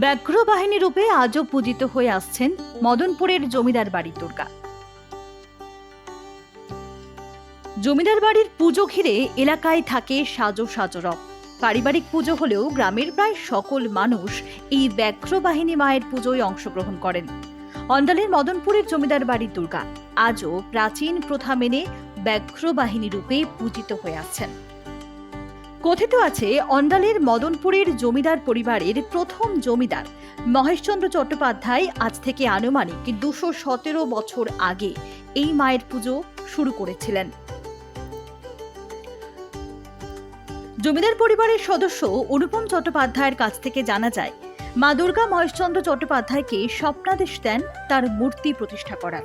ব্যাঘ্র বাহিনী রূপে আজও পূজিত হয়ে আসছেন মদনপুরের জমিদার বাড়ির দুর্গা। জমিদার বাড়ির পুজো ঘিরে এলাকায় থাকে সাজো সাজো রব। পারিবারিক পুজো হলেও গ্রামের প্রায় সকল মানুষ এই ব্যাঘ্র বাহিনী মায়ের পুজোয় অংশগ্রহণ করেন। অন্ডালের মদনপুরের জমিদার বাড়ির দুর্গা আজও প্রাচীন প্রথা মেনে ব্যাঘ্র বাহিনী রূপে পূজিত হয়ে আসছেন কথিত আছে, অন্ডালের মদনপুরের জমিদার পরিবারের প্রথম জমিদার। মহেশচন্দ্র চট্টোপাধ্যায় আজ থেকে আনুমানিক দুশো সতেরো বছর আগে এই মায়ের পুজো শুরু করেছিলেন। জমিদার পরিবারের সদস্য অনুপম চট্টোপাধ্যায়ের কাছ থেকে জানা যায়, মা দুর্গা মহেশচন্দ্র চট্টোপাধ্যায়কে স্বপ্নাদেশ দেন তার মূর্তি প্রতিষ্ঠা করার।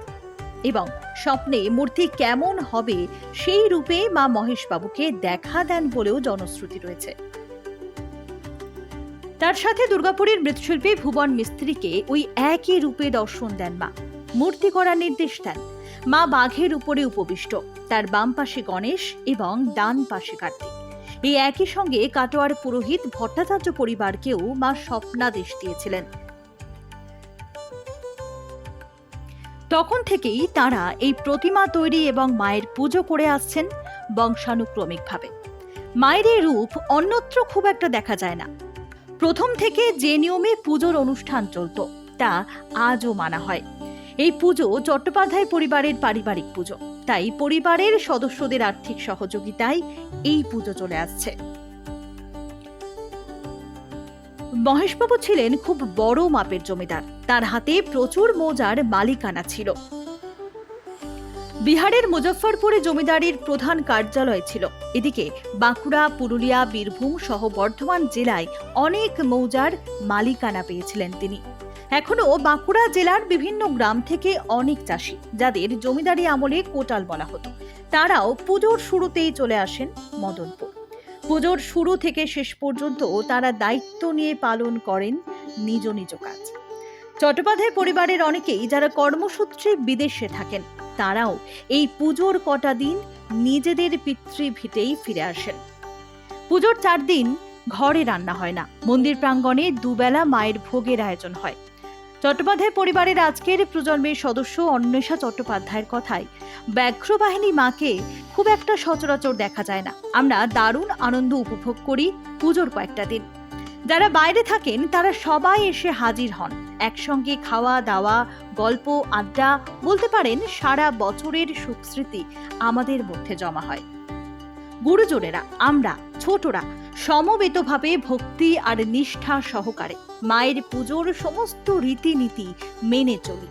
এবং স্বপ্নে মূর্তি কেমন হবে সেই রূপে মা মহেশবাবুকে দেখা দেন বলেও জনশ্রুতি রয়েছে। তার সাথে দুর্গাপুরের মৃৎশিল্পী ভুবন মিস্ত্রিকে ওই একই রূপে দর্শন দেন মা। মূর্তি করার নির্দেশ দেন। মা বাঘের উপরে উপবিষ্ট। তার বাম পাশে গণেশ এবং ডান পাশে কার্তিক। এই একই সঙ্গে কাটোয়ার পুরোহিত ভট্টাচার্য পরিবারকেও মা স্বপ্নাদেশ দিয়েছিলেন। তখন থেকেই তারা এই প্রতিমা তৈরি এবং মায়ের পুজো করে আসছেন বংশানুক্রমিকভাবে। মায়ের এই রূপ অন্যত্র খুব একটা দেখা যায় না। প্রথম থেকে যে নিয়মে পুজোর অনুষ্ঠান চলত, তা আজও মানা হয়। এই পুজো চট্টোপাধ্যায় পরিবারের পারিবারিক পুজো, তাই পরিবারের সদস্যদের আর্থিক সহযোগিতায় এই পুজো চলে আসছে। মহেশবাবু ছিলেন খুব বড় মাপের জমিদার। তার হাতে প্রচুর মৌজার মালিকানা ছিল। বিহারের মুজফ্ফরপুরে জমিদারির প্রধান কার্যালয় ছিল। এদিকে বাঁকুড়া, পুরুলিয়া, বীরভূম সহ বর্ধমান জেলায় অনেক মৌজার মালিকানা পেয়েছিলেন তিনি। এখনও বাঁকুড়া জেলার বিভিন্ন গ্রাম থেকে অনেক চাষি, যাদের জমিদারি আমলে কোটাল বলা হতো। তারাও পুজোর শুরুতেই চলে আসেন মদনপুর। পুজোর শুরু থেকে শেষ পর্যন্ত তারা দায়িত্ব নিয়ে পালন করেন নিজ নিজ কাজ। চট্টোপাধ্যায় পরিবারের অনেকেই যারা কর্মসূত্রে বিদেশে থাকেন, তারাও এই পুজোর কটা দিন নিজেদের পিতৃভিটেই ফিরে আসেন। পুজোর চার দিন ঘরে রান্না হয় না। মন্দির প্রাঙ্গণে দুবেলা মায়ের ভোগের আয়োজন হয়। চট্টোপাধ্যায় পরিবারের আজকের প্রজন্মের সদস্য অন্বেষা চট্টোপাধ্যায়ের কথায় ব্যাঘ্র বাহিনী মাকে খুব একটা সচরাচর দেখা যায় না। আমরা দারুণ আনন্দ উপভোগ করি পুজোর কয়েকটা দিন। যারা বাইরে থাকেন, তারা সবাই এসে হাজির হন। একসঙ্গে খাওয়া, দাওয়া, গল্প, আড্ডা, বলতে পারেন সারা বছরের সুখ স্মৃতি আমাদের মধ্যে জমা হয়। গুরুজনেরা, আমরা, ছোটরা সমবেতভাবে ভক্তি আর নিষ্ঠা সহকারে মায়ের পুজোর সমস্ত রীতিনীতি মেনে চলি।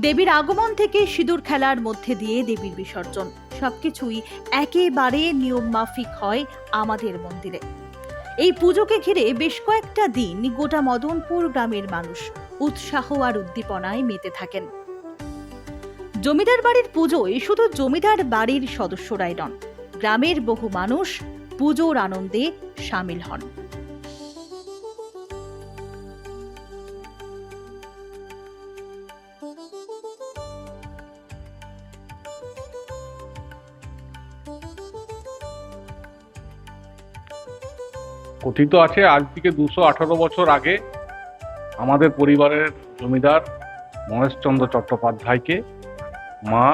দেবীর আগমন থেকে সিঁদুর খেলার মধ্যে দিয়ে দেবীর বিসর্জন। সবকিছুই একেবারে নিয়ম মাফিক হয় আমাদের মন্দিরে। এই পুজোকে ঘিরে বেশ কয়েকটা দিন গোটা মদনপুর গ্রামের মানুষ উৎসাহ আর উদ্দীপনায় মেতে থাকেন। জমিদার বাড়ির পুজোয় শুধু জমিদার বাড়ির সদস্যরাই নন গ্রামের বহু মানুষ পুজোর আনন্দে সামিল হন। কথিত আছে, আজ থেকে দুশো আঠারো বছর আগে আমাদের পরিবারের জমিদার মহেশচন্দ্র চট্টোপাধ্যায়কে মা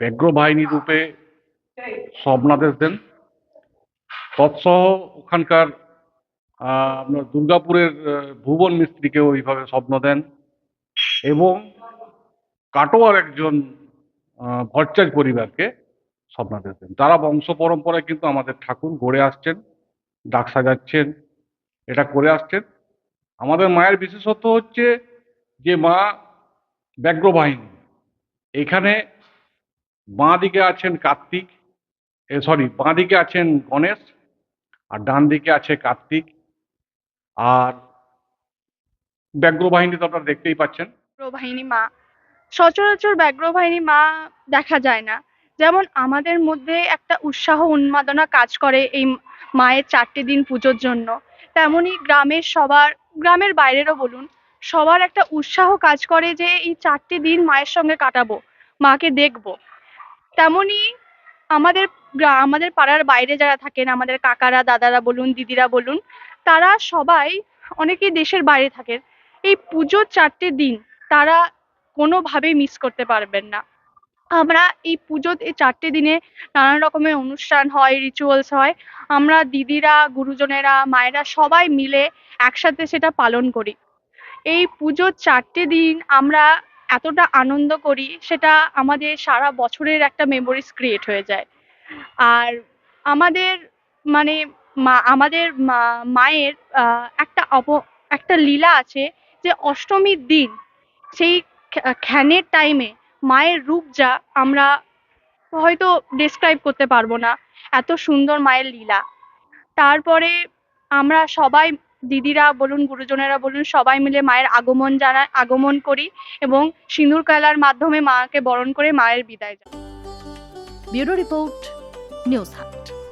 ব্যগ্র বাহিনী রূপে স্বপ্নাদেশ দেন। তৎসহ ওখানকার আপনার দুর্গাপুরের ভুবন মিস্ত্রিকে ওইভাবে স্বপ্ন দেন এবং কাটোয়ার একজন ভট্টাচার্য পরিবারকে স্বপ্নাদেশ দেন। তারা বংশ পরম্পরায় কিন্তু আমাদের ঠাকুর গড়ে আসছেন ডাক সাজাচ্ছেন, এটা করে আসছেন। আমাদের মায়ের বিশেষত্ব হচ্ছে যে মা ব্যগ্র বাহিনী এখানে বাঁ দিকে আছেন কার্তিক সরি বাঁ দিকে আছেন গণেশ আর ডান দিকে আছে কার্তিক। আর ব্যাঘ্র বাহিনী তো আপনারা দেখতেই পাচ্ছেন। বাহিনী মা, সচরাচর ব্যাঘ্র বাহিনী মা দেখা যায় না। যেমন আমাদের মধ্যে একটা উৎসাহ উন্মাদনা কাজ করে এই মায়ের চারটে দিন পুজোর জন্য। তেমনি গ্রামের সবার, গ্রামের বাইরেরও বলুন, সবার একটা উৎসাহ কাজ করে যে এই চারটে দিন মায়ের সঙ্গে কাটাবো, মাকে দেখব। তেমনি আমাদের আমাদের পাড়ার বাইরে যারা থাকেন, আমাদের কাকারা, দাদারা বলুন, দিদিরা বলুন, তারা সবাই অনেকেই দেশের বাইরে থাকেন। এই পুজোর চারটে দিন তারা কোনোভাবেই মিস করতে পারবেন না। আমরা এই পুজোর এই চারটে দিনে নানান রকমের অনুষ্ঠান হয় রিচুয়ালস হয়। আমরা দিদিরা, গুরুজনেরা, মায়েরা সবাই মিলে একসাথে সেটা পালন করি। এই পুজোর চারটে দিন আমরা এতটা আনন্দ করি, সেটা আমাদের সারা বছরের একটা মেমোরিজ ক্রিয়েট হয়ে যায়। আর আমাদের মানে মা, আমাদের মায়ের একটা অপ, একটা লীলা আছে যে অষ্টমীর দিন, সেই খ্যানের টাইমে মায়ের রূপ যা আমরা হয়তো ডেসক্রাইব করতে পারব না, এত সুন্দর মায়ের লীলা। তারপরে আমরা সবাই দিদিরা বলুন, গুরুজনেরা বলুন, সবাই মিলে মায়ের আগমন জানা, আগমন করি এবং সিঁদুর খেলার মাধ্যমে মাকে বরণ করে মায়ের বিদায় জানাই। ব্যুরো রিপোর্ট, নিউজ হাট।